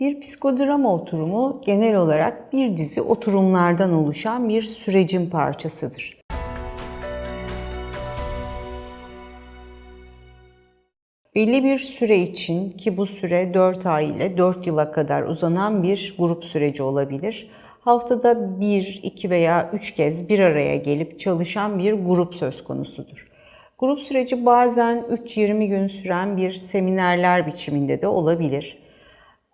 Bir psikodrama oturumu genel olarak bir dizi oturumlardan oluşan bir sürecin parçasıdır. Belli bir süre için ki bu süre 4 ay ile 4 yıla kadar uzanan bir grup süreci olabilir. Haftada 1, 2 veya 3 kez bir araya gelip çalışan bir grup söz konusudur. Grup süreci bazen 3-20 gün süren bir seminerler biçiminde de olabilir.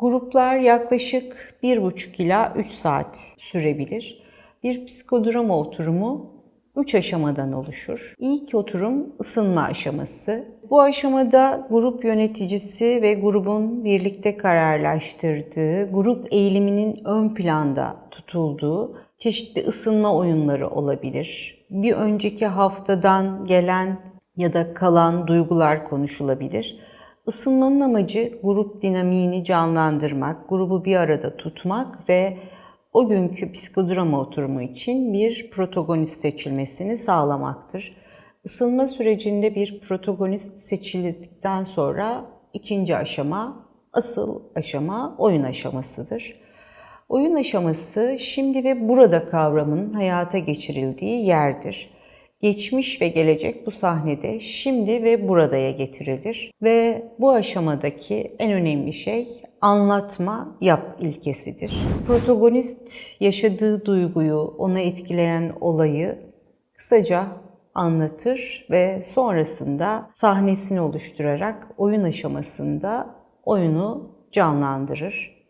Gruplar yaklaşık 1,5 ila 3 saat sürebilir. Bir psikodrama oturumu 3 aşamadan oluşur. İlk oturum ısınma aşaması. Bu aşamada grup yöneticisi ve grubun birlikte kararlaştırdığı, grup eğiliminin ön planda tutulduğu çeşitli ısınma oyunları olabilir. Bir önceki haftadan gelen ya da kalan duygular konuşulabilir. Isınmanın amacı grup dinamiğini canlandırmak, grubu bir arada tutmak ve o günkü psikodrama oturumu için bir protagonist seçilmesini sağlamaktır. Isınma sürecinde bir protagonist seçildikten sonra ikinci aşama, asıl aşama oyun aşamasıdır. Oyun aşaması şimdi ve burada kavramının hayata geçirildiği yerdir. Geçmiş ve gelecek bu sahnede şimdi ve buradaya getirilir ve bu aşamadaki en önemli şey anlatma yap ilkesidir. Protagonist yaşadığı duyguyu, ona etkileyen olayı kısaca anlatır ve sonrasında sahnesini oluşturarak oyun aşamasında oyunu canlandırır.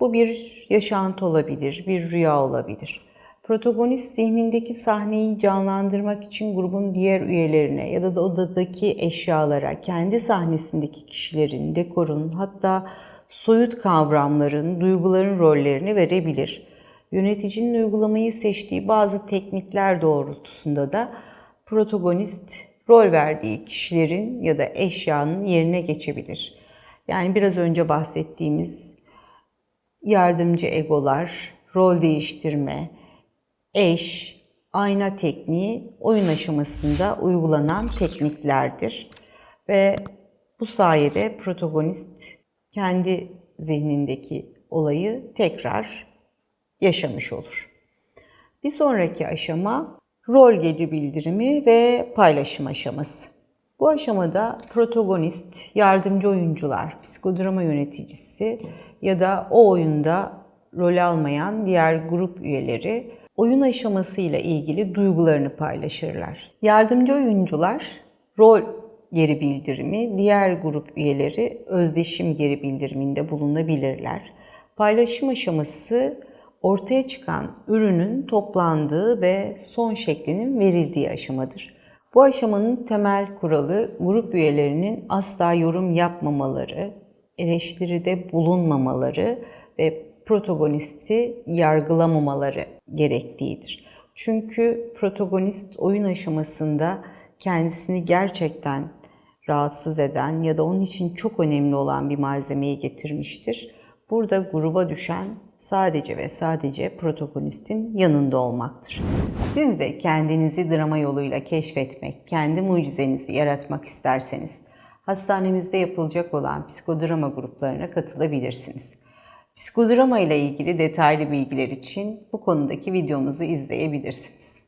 Bu bir yaşantı olabilir, bir rüya olabilir. Protagonist zihnindeki sahneyi canlandırmak için grubun diğer üyelerine ya da odadaki eşyalara, kendi sahnesindeki kişilerin, dekorun, hatta soyut kavramların, duyguların rollerini verebilir. Yöneticinin uygulamayı seçtiği bazı teknikler doğrultusunda da protagonist rol verdiği kişilerin ya da eşyanın yerine geçebilir. Yani biraz önce bahsettiğimiz yardımcı egolar, rol değiştirme, eş, ayna tekniği oyun aşamasında uygulanan tekniklerdir. Ve bu sayede protagonist kendi zihnindeki olayı tekrar yaşamış olur. Bir sonraki aşama rol geri bildirimi ve paylaşım aşaması. Bu aşamada protagonist, yardımcı oyuncular, psikodrama yöneticisi ya da o oyunda rol almayan diğer grup üyeleri oyun aşamasıyla ilgili duygularını paylaşırlar. Yardımcı oyuncular rol geri bildirimi, diğer grup üyeleri özdeşim geri bildiriminde bulunabilirler. Paylaşım aşaması ortaya çıkan ürünün toplandığı ve son şeklinin verildiği aşamadır. Bu aşamanın temel kuralı grup üyelerinin asla yorum yapmamaları, eleştiride bulunmamaları ve protagonisti yargılamamaları gerektiğidir. Çünkü protagonist oyun aşamasında kendisini gerçekten rahatsız eden ya da onun için çok önemli olan bir malzemeyi getirmiştir. Burada gruba düşen sadece ve sadece protagonistin yanında olmaktır. Siz de kendinizi drama yoluyla keşfetmek, kendi mucizenizi yaratmak isterseniz hastanemizde yapılacak olan psikodrama gruplarına katılabilirsiniz. Psikodrama ile ilgili detaylı bilgiler için bu konudaki videomuzu izleyebilirsiniz.